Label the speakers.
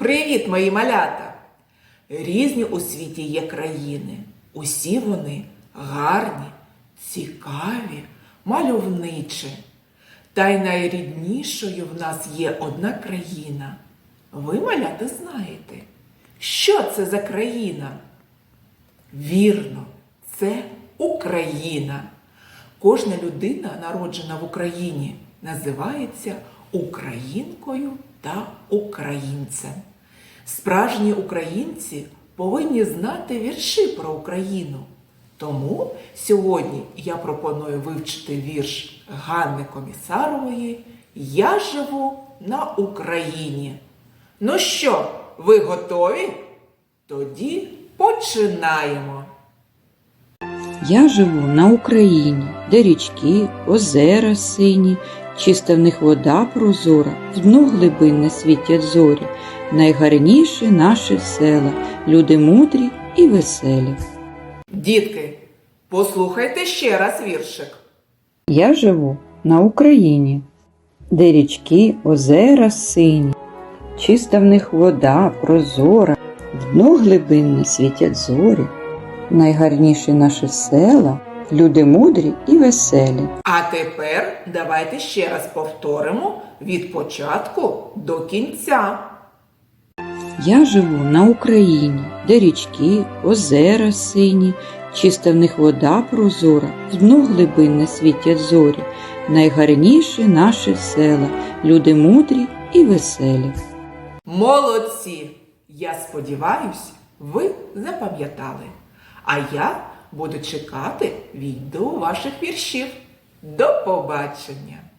Speaker 1: Привіт, мої малята! Різні у світі є країни. Усі вони гарні, цікаві, мальовничі. Та й найріднішою в нас є одна країна. Ви, малята, знаєте, що це за країна? Вірно, це Україна. Кожна людина, народжена в Україні, називається українкою та українцем. Справжні українці повинні знати вірші про Україну. Тому сьогодні я пропоную вивчити вірш Ганни Комісарової Я живу на Україні. Ну що, ви готові? Тоді починаємо.
Speaker 2: Я живу на Україні, де річки, озера сині, чиста в них вода прозора, в дно глибинне світять зорі, найгарніші наші села, люди мудрі і веселі.
Speaker 1: Дітки, послухайте ще раз віршик.
Speaker 2: Я живу на Україні, де річки, озера сині, чиста в них вода прозора, в дно глибинне світять зорі, найгарніші наші села, люди мудрі і веселі.
Speaker 1: А тепер давайте ще раз повторимо від початку до кінця.
Speaker 2: Я живу на Україні, де річки, озера сині, чиста в них вода прозора, в дно глибинне світять зорі, найгарніші наші села, люди мудрі і веселі.
Speaker 1: Молодці! Я сподіваюсь, ви запам'ятали. А я буду чекати відео ваших віршів. До побачення!